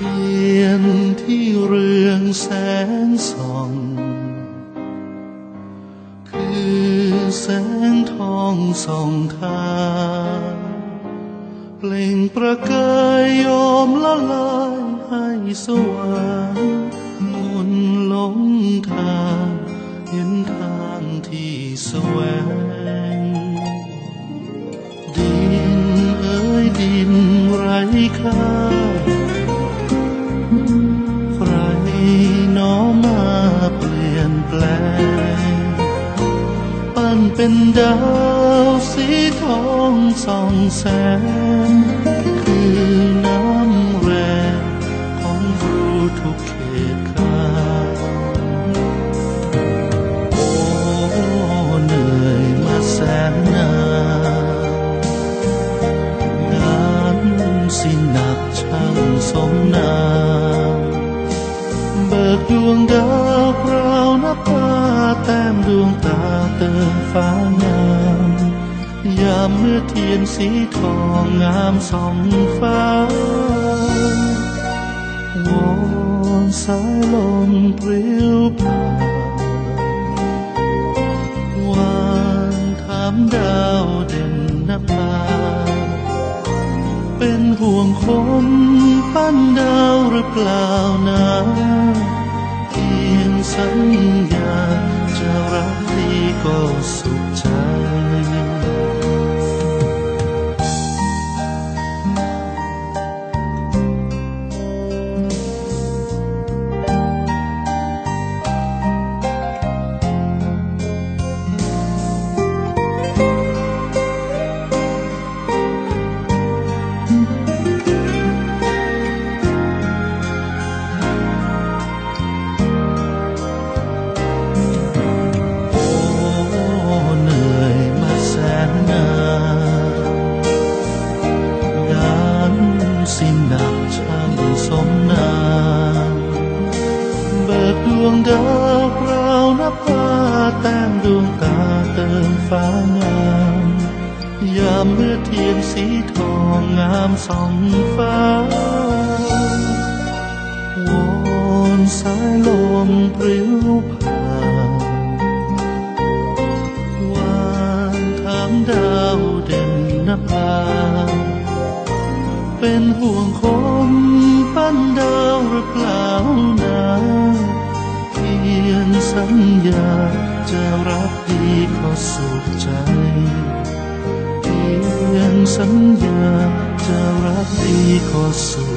ที่เรืองแสงส่อง คือแสงทองส่องทางเปล่งประกายโยมละลายให้สว่างมุนหลงทางเห็นทางที่แสวง ดินเอ้ยดินไรค่า เป็นดาวสีทองส่องแสง คือน้ำแรงของรู้ทุกเขตข้าโอ้เหนื่อยมาแสนนานงานสิหนักช่างสมนามเบิกดวงดาว พราวนับตาแต้มดวงตาเติมฟ้างามยามเมื่อเทียนสีทองงามสองฟ้าวอนสายลมปลิวผ่านวานถามดาวเด่นนภาเป็นห่วงคนปั้นดาวหรือเปล่านะ สัญญาจะรักดีก็สุข สิ้นหนักช่างสมนามเบิกดวงดาวพราวนับพาแต้มดวงตาเติมฟ้างามยามเมื่อเทียนสีทองงามส่องฟ้าวอนสายลมปลิวผ่านวานถามดาวเด่นนภา เป็นห่วงคนปั้นดาวหรือเปล่านะเพียงสัญญาจะรักดีก็สุขใจเพียงสัญญาจะรักดีก็สุข